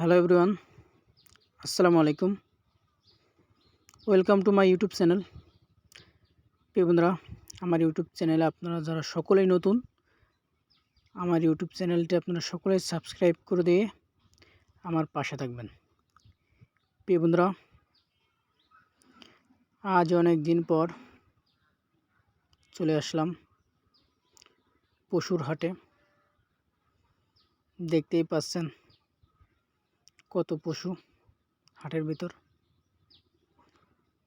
Hello everyone আসসালামু আলাইকুম welcome to my YouTube channel বন্ধুরা, আমার ইউটিউব চ্যানেলে আপনারা যারা সকলেই নতুন, আমার ইউটিউব চ্যানেলটি আপনারা সকলেই সাবস্ক্রাইব করে দিয়ে আমার পাশে থাকবেন। বন্ধুরা, আজ অনেক দিন পর চলে আসলাম পশুর হাটে। দেখতেই পাচ্ছেন কত পশু হাটের ভিতর?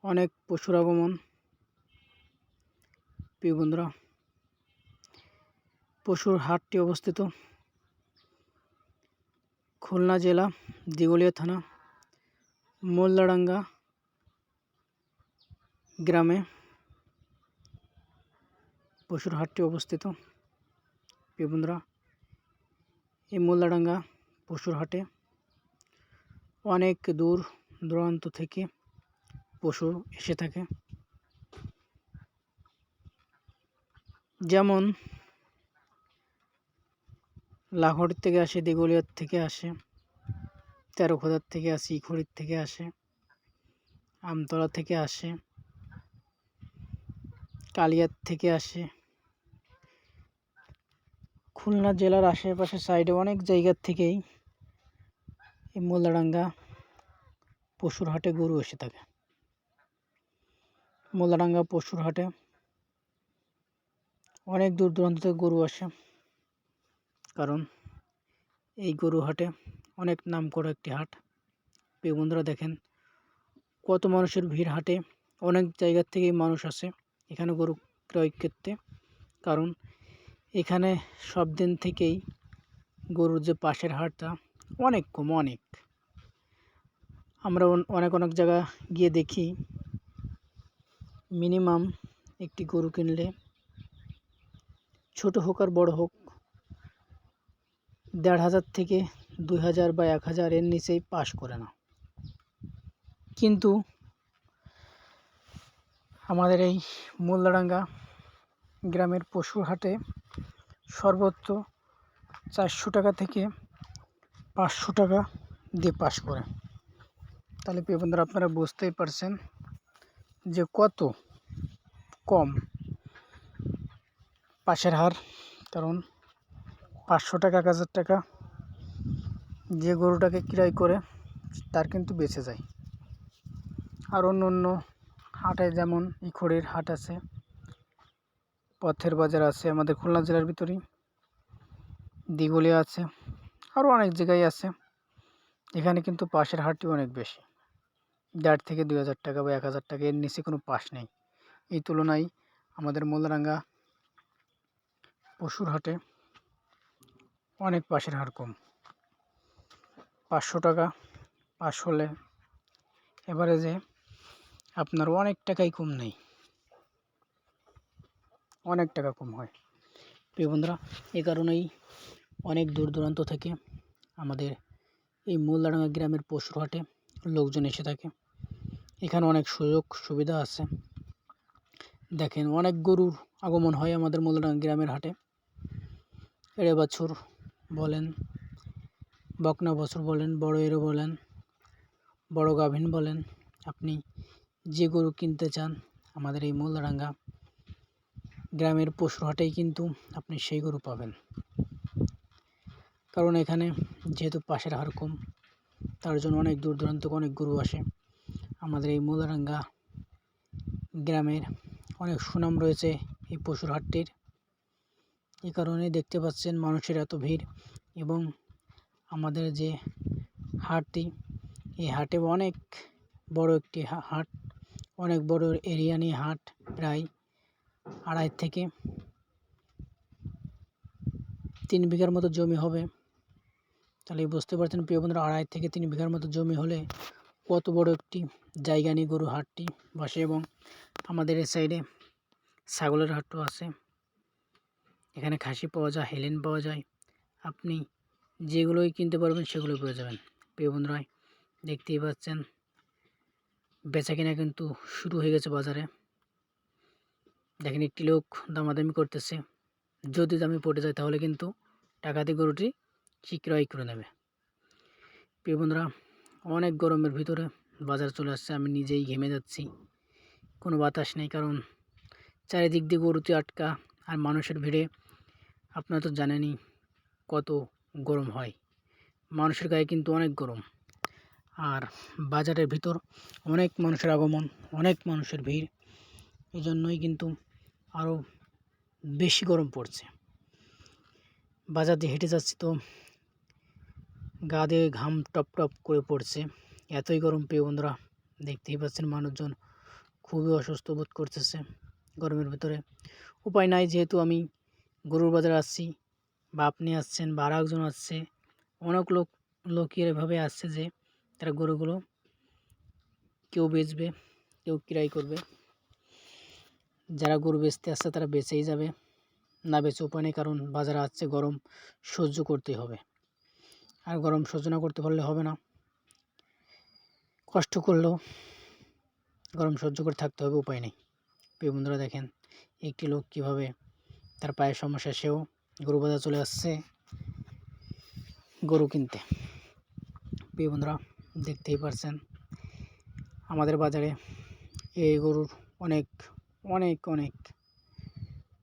অনেক পশুর আগমন। প্রিয় বন্ধুরা, পশুর হাটটি অবস্থিত খুলনা জেলা দিগলিয়া থানা, মোল্লাডাঙ্গা গ্রামে পশুর হাটটি অবস্থিত। প্রিয় বন্ধুরা, এই মোল্লাডাঙ্গা পশুর হাটে অনেক দূর দূরান্ত থেকে পশু এসে থাকে। যেমন লাহোর থেকে আসে, দিগলিয়ার থেকে আসে, তেরোখোদার থেকে আসে ইখড়ির থেকে আসে, আমতলা থেকে আসে, কালিয়ার থেকে আসে। খুলনা জেলার আশেপাশে সাইডে অনেক জায়গার থেকেই এই মোল্লাডাঙ্গা পশুর হাটে গরু এসে থাকে। মোল্লাডাঙ্গা পশুর হাটে অনেক দূর দূরান্ত থেকে গরু আসে, কারণ এই গরু হাটে অনেক নাম করা একটি হাট। প্রিয় বন্ধুরা, দেখেন কত মানুষের ভিড় হাটে, অনেক জায়গার থেকেই মানুষ আসে এখানে গরু ক্রয় করতে, কারণ এখানে সব দিন থেকেই গরুর যে পাশের হাটটা অনেক কম, অনেক। আমরা অনেক অনেক জায়গা গিয়ে দেখি। মিনিমাম একটি গরু কিনলে, ছোট হোক আর বড় হোক, দেড় হাজার থেকে দুই হাজার বা এক হাজার এর নিচেই পাস করে না। কিন্তু আমাদের এই মোল্লাডাঙ্গা গ্রামের পশুর হাটে সর্বোচ্চ চারশো টাকা থেকে পাঁচশো টাকা দিয়ে পাস করে। তাহলে প্রিয় বন্ধুরা, আপনারা বুঝতেই পারছেন যে কত কম পাশের হার। কারণ পাঁচশো টাকা, এক হাজার টাকা যে গরুটাকে ক্রয় করে, তার কিন্তু বেঁচে যায়। আর অন্য অন্য হাটে যেমন ইখড়ির হাট আছে, পথের বাজার আছে, আমাদের খুলনা জেলার ভিতরেই দিগুলিয়া আছে আরও অনেক জায়গায় আছে। এখানে কিন্তু পাশের হারটি অনেক বেশি। দেড় থেকে দুই হাজার টাকা বা এক হাজার টাকা, এর নিচে কোনো পাস নেই। এই তুলনায় আমাদের মোল্লারাঙ্গা পশুর হাটে অনেক পাশের হার কম। পাঁচশো টাকা পাস হলে এবারে যে আপনার অনেক টাকাই কম নেই। অনেক টাকা কম হয়। প্রিয় বন্ধুরা, এ কারণেই অনেক দূর দূরান্ত থেকে আমাদের এই মোল্লাডাঙ্গা গ্রামের পশুর হাটে লোকজন এসে থাকে। এখানে অনেক সুযোগ সুবিধা আছে। দেখেন, অনেক গরুর আগমন হয় আমাদের মোল্লাডাঙ্গা গ্রামের হাটে। এড়ে বছর বলেন, বকনা বছর বলেন, বড় এরো বলেন, বড় গাভিন বলেন, আপনি যে গরু কিনতে চান আমাদের এই মোল্লাডাঙ্গা গ্রামের পশুর হাটেই কিন্তু আপনি সেই গরু পাবেন। কারণ এখানে যেহেতু পাশের হার কম, তার জন্য অনেক দূর দূরান্ত থেকে অনেক গরু আসে। আমাদের এই মোলারাঙ্গা গ্রামের অনেক সুনাম রয়েছে এই পশুর হাটটির। এই কারণে দেখতে পাচ্ছেন মানুষের এত ভিড় এবং আমাদের যে হাটটি, এই হাটে অনেক বড় একটি হাট, অনেক বড় এরিয়া নিয়ে হাট প্রায় আড়াই থেকে তিন বিঘার মতো জমি হবে। তাহলে বুঝতে পারছেন প্রিয় বন্ধুরা, আড়াই থেকে তিন বিঘার মতো জমি হলে কত বড় একটি জায়গা নিয়ে গরু হাটটি বসে এবং আমাদের এই সাইডে ছাগলের হাটও আছে। এখানে খাসি পাওয়া যায়, হেলেন পাওয়া যায়। আপনি যেগুলোই কিনতে পারবেন সেগুলোই পেয়ে যাবেন। প্রিয় বন্ধুরা, দেখতেই পাচ্ছেন, বেচা কিনা কিন্তু শুরু হয়ে গেছে বাজারে। দেখেন একটি লোক দামাদামি করতেছে। যদি দামি পড়ে যায় তাহলে কিন্তু টাকা দিয়ে গরুটি ক্রয় করে নেবে। প্রিয় বন্ধুরা, অনেক গরমের ভিতরে বাজার চলে আসছে, আমি নিজেই ঘেমে যাচ্ছি। কোনো বাতাস নেই, কারণ চারিদিক দিয়ে গরুতে আটকা, আর মানুষের ভিড়ে আপনারা তো জানেনই কত গরম হয়। মানুষের গায়ে কিন্তু অনেক গরম। আর বাজারের ভিতর অনেক মানুষের আগমন, অনেক মানুষের ভিড় এই জন্যই কিন্তু আরও বেশি গরম পড়ছে। বাজার দিয়ে হেঁটে যাচ্ছি তো গা দিয়ে ঘাম টপ টপ করে পড়ছে। এতই গরম, প্রিয় বন্ধুরা। দেখতেই পাচ্ছেন মানুষজন খুবই অসুস্থ বোধ করতেছে গরমের ভিতরে। উপায় নাই, যেহেতু আমি গরুর বাজারে আসছি বা আপনি আসছেন, বা আর একজন আসছে। অনেক লোক লোকের এভাবে আসছে যে তারা গরুগুলো কেউ বেচবে, কেউ ক্রয় করবে। যারা গরু বেচতে আসছে তারা বেচেই যাবে। না বেচে উপায় নেই, কারণ বাজারে আসছে গরম, সহ্য করতেই হবে। আর গরম সহ্য না করতে পারলে হবে না। কষ্ট করলেও গরম সহ্য করে থাকতে হবে, উপায় নেই। প্রিয় বন্ধুরা, দেখেন একটি লোক কীভাবে তার পায়ের সমস্যা, সেও গরু বাজার চলে আসছে গরু কিনতে। প্রিয় বন্ধুরা, দেখতেই পারছেন আমাদের বাজারে এই গরুর অনেক অনেক অনেক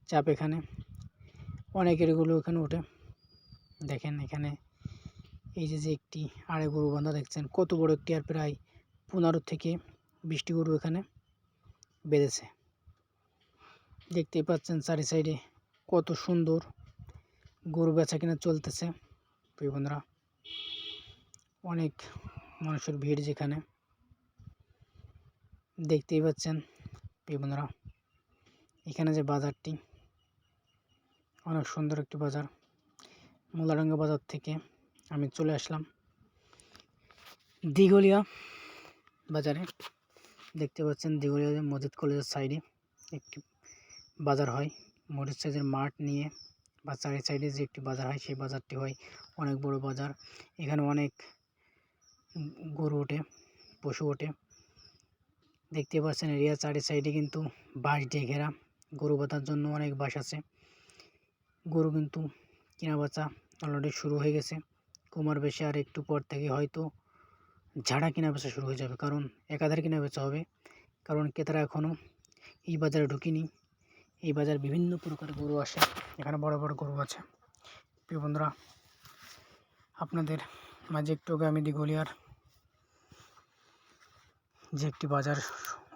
চাপ এখানে। অনেকের গরু এখানে ওঠে। দেখেন এখানে এই যে যে একটি আড়ে গরু বান্ধা দেখছেন, কত বড় একটি আর প্রায় পনেরো থেকে বিশটি গরু এখানে বেঁধেছে। দেখতেই পাচ্ছেন চারি সাইডে কত সুন্দর গরু বেচা কিনা চলতেছে। প্রিয় বন্ধুরা, অনেক মানুষের ভিড় যেখানে। দেখতেই পাচ্ছেন, প্রিয় বন্ধুরা, এখানে যে বাজারটি, অনেক সুন্দর একটি বাজার। মোলাডাঙ্গা বাজার থেকে আমি চলে আসলাম দিঘলিয়া বাজারে। দেখতে পাচ্ছেন দিঘলিয়া মসজিদ কলেজের সাইডে একটি বাজার হয়। মরিচ সাইজের মাঠ নিয়ে বা চারি সাইডে যে একটি বাজার হয়, সেই বাজারটি হয় অনেক বড় বাজার। এখানে অনেক গরু ওঠে, পশু ওঠে। দেখতে পাচ্ছেন এরিয়া চারি সাইডে কিন্তু বাঁশ দিয়ে ঘেরা। গরু বাঁধার জন্য অনেক বাঁশ আছে। গরু কিন্তু কেনা বেচা অলরেডি শুরু হয়ে গেছে। কুমার বেশি আর একটু পর থেকে হয়তো ঝাড়া কেনা বেচা শুরু হয়ে যাবে, কারণ একাধারে কেনা বেচা হবে। কারণ ক্রেতারা এখনও এই বাজারে ঢুকিনি। এই বাজার বিভিন্ন প্রকার গরু আসে, এখানে বড় বড় গরু আছে। প্রিয় বন্ধুরা, আপনাদের মাঝে একটু আগে আমি দিঘলিয়ার যে একটি বাজার,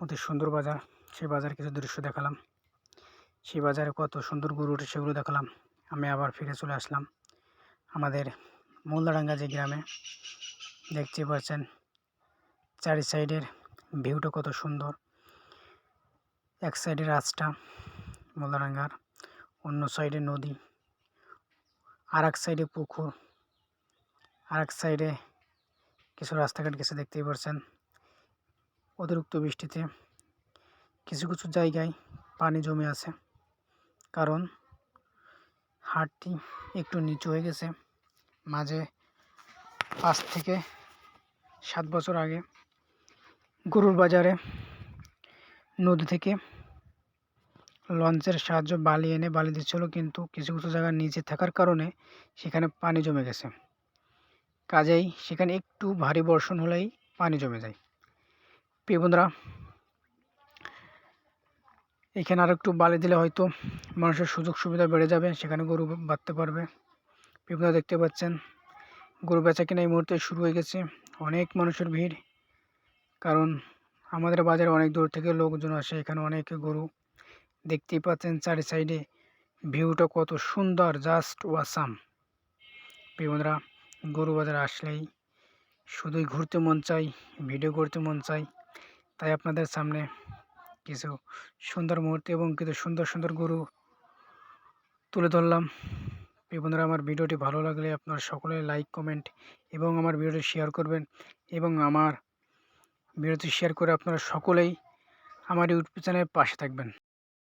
অতি সুন্দর বাজার, সেই বাজার কিছু দৃশ্য দেখালাম। সেই বাজারে কত সুন্দর গরু ওঠে সেগুলো দেখালাম। আমি আবার ফিরে চলে আসলাম। আমাদের মোল্লাডাঙ্গা যে গ্রামে দেখতে পাচ্ছেন, চারি সাইডের ভিউটা কত সুন্দর। এক সাইডে রাস্তা মোল্লাডাঙ্গার অন্য সাইডে নদী আর এক সাইডে পুকুর আর এক সাইডে কিছু রাস্তাঘাট কিছু দেখতেই পাচ্ছেন। অতিরিক্ত বৃষ্টিতে কিছু কিছু জায়গায় পানি জমে আছে, কারণ হাটটি একটু নিচু হয়ে গেছে। মাঝে পাঁচ থেকে সাত বছর আগে গরুর বাজারে নদী থেকে লঞ্চের সাহায্য বালি এনে বালি দিচ্ছিল, কিন্তু কিছু কিছু জায়গা নিচে থাকার কারণে সেখানে পানি জমে গেছে। কাজেই সেখানে একটু ভারী বর্ষণ হলেই পানি জমে যায়। প্রিয় বন্ধুরা, এখানে আর একটু বালি দিলে হয়তো মানুষের সুযোগ সুবিধা বেড়ে যাবে, সেখানে গরু বাঁধতে পারবে। বন্ধুরা দেখতে পাচ্ছেন। গরু বেচা কিনা এই মুহূর্তে শুরু হয়ে গেছে। অনেক মানুষের ভিড়, কারণ আমাদের বাজারে অনেক দূর থেকে লোকজন আসে। এখানে অনেক গরু দেখতেই পাচ্ছেন চারি সাইডে। ভিউটা কত সুন্দর, জাস্ট ওয়াসাম। বন্ধুরা, গরু বাজারে আসলেই শুধুই ঘুরতে মন চাই, ভিডিও করতে মন চাই। তাই আপনাদের সামনে কিছু সুন্দর মুহূর্ত এবং কিছু সুন্দর সুন্দর গরু তুলে ধরলাম। বন্ধুরা, আমার ভিডিওটি ভালো লাগলে আপনারা সকলে লাইক, কমেন্ট এবং আমার ভিডিওটি শেয়ার করবেন এবং আমার ভিডিওটি শেয়ার করে আপনারা সকলেই আমার ইউটিউব চ্যানেলের পাশে থাকবেন।